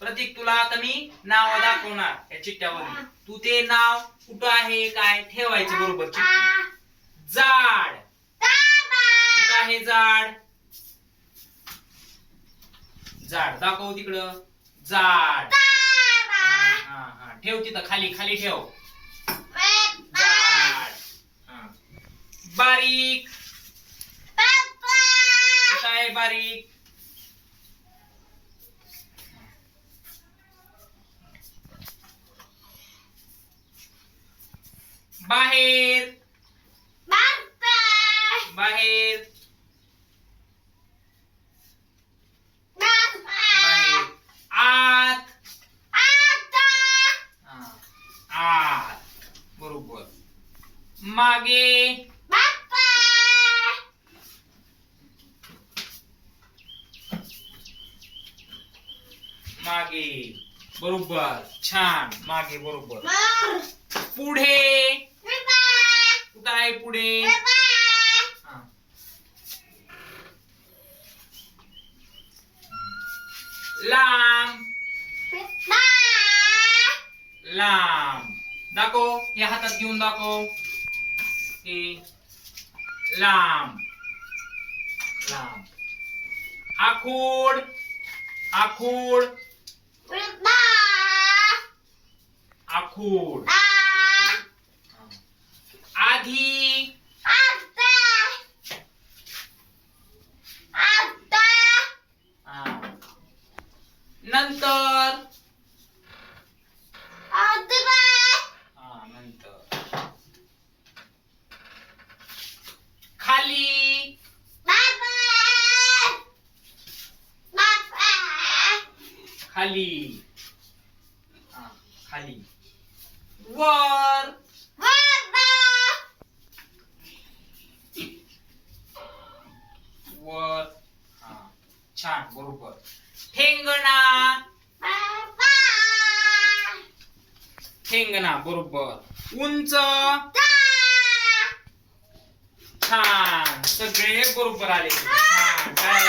प्रतीक तुला आता मी नाव दाखवणार या चिठ्ठ्यावर तू ते नाव कुठं आहे काय ठेवायचं बरोबर चिठ्ठी? जाड. कुठं आहे जाड? जाड. दाखव तिकडं. जाड. हा हा. ठेव तिथं खाली खाली ठेव. जाड. हा. बारीक. आहे बारीक? बाहेर. बाहेर. बाहेर. आत. हा. आत. बरोबर. मागे. मागे. बरोबर. छान. मागे बरोबर. पुढे. आहे पुढे. लांब. लांब. दाखव. हे हातात घेऊन दाखव. हे. लांब. लांब. आखूड आखूड आखूड आधी नंतर? हा नंतर. खाली. खाली. हा खाली. वर. वर. हा छान बरोबर. ठेंगणा. ठेंगणा बरोबर. उंच. छान. सगळे बरोबर आले. छान. काय